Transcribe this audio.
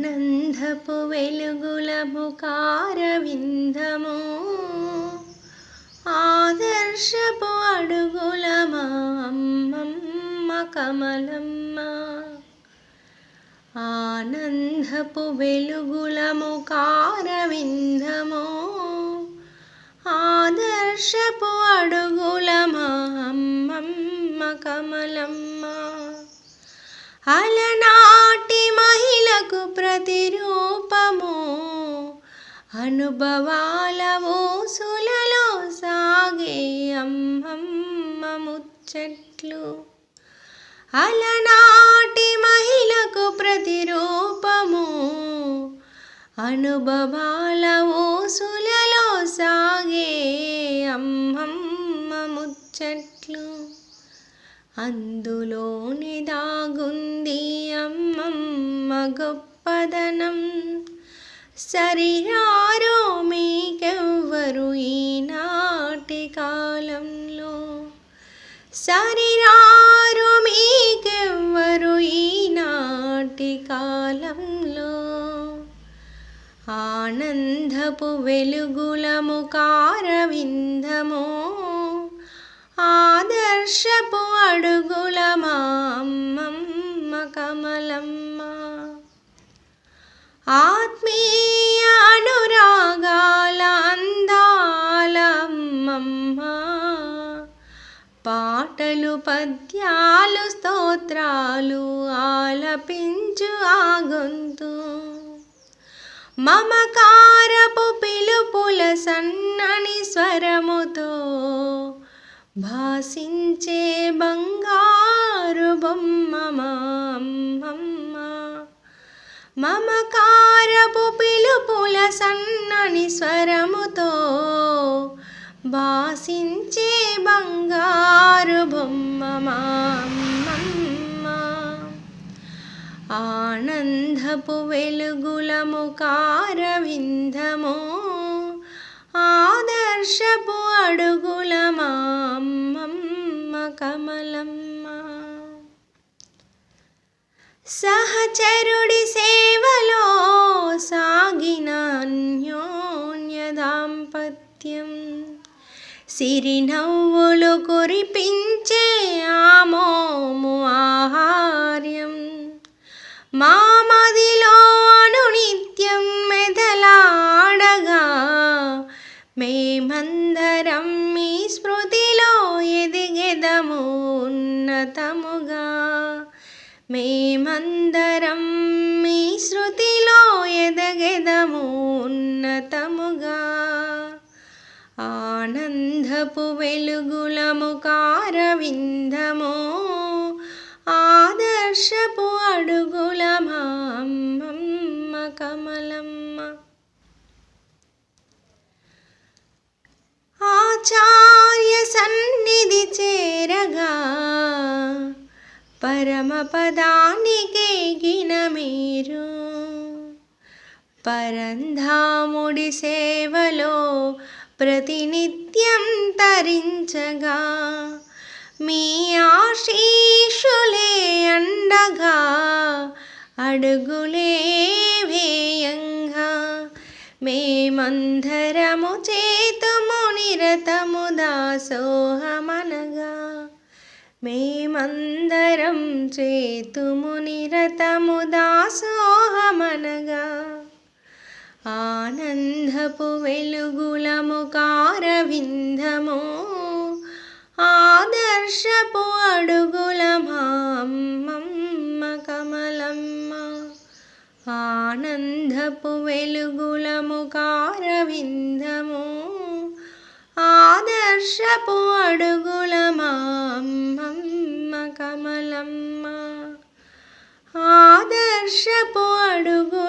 ఆనందపు వెలుగుల ముఖార ఆదర్శపు అడుగుల మా అమ్మమ్మ కమలమ్మ. ఆనందపు వెలుగుల ముఖార ఆదర్శపు అడుగుల మా అమ్మమ్మ కమలమ్మ. అలనాటి మహి మహిళకు ప్రతిరూపము. అనుభవాల ఊసులలో సాగే అమ్మమ్మ ముచ్చట్లు. అలనాటి మహిళకు ప్రతిరూపము. అనుభవాల ఊసులలో సాగే అమ్మమ్మ ముచ్చట్లు. అందులోని దాగుంది అమ్మమ్మ గొప్పదనం. సరియారో మీకెవ్వరు ఈనాటి కాలంలో? సరిరారు మీకెవ్వరు ఈనాటి కాలంలో? ఆనందపు వెలుగులము కారవిందమో ఆదర్శపు అడుగుల మా అమ్మమ్మ కమలమ్మ. ఆత్మీయ అనురాగాల అందాలమ్మమ్మ పాటలు పద్యాలు స్తోత్రాలు ఆలపించు ఆ గొంతు. మమకారపు పిలుపుల సన్నని స్వరముతో భాసించే బంగారు బొమ్మ మా మమకారపు పిలుపుల సన్నని స్వరముతో భాసించే బంగారు బొమ్మ మా ఆనందపు వెలుగుల ముఖార ఆదర్శపు అడుగు కమలమ్మ. సహచరుడి సేవలో సాగిన అన్యోన్య దాంపత్యం. సిరినవ్వులు కురిపించే ఆమోము ఆహార్యం. మా స్వాగతముగా మేమందరం మీ శృతిలో ఎదగెదము ఉన్నతముగా. ఆనందపు వెలుగులము కారవిందము ఆదర్శపు పరమపదానికిన గిన మీరు పరంధాముడి సేవలో ప్రతినిత్యం తరించగా మీ ఆశీషులే అండగా అడుగులే వేయంగా. మేమందరము చేతుము నిరతము దాసోహమనగా. మేమందరం చేతుము నిరతము దాసోహమనగా. ఆనందపు వెలుగులము కారవిందము ఆదర్శపు అడుగుల మామ్మమ్మ కమలమ్మ. ఆనందపు వెలుగులము కారవిందము వర్షపు అడుగుల మామ్మమ్మ కమలమ్మ. ఆదర్శపు అడుగు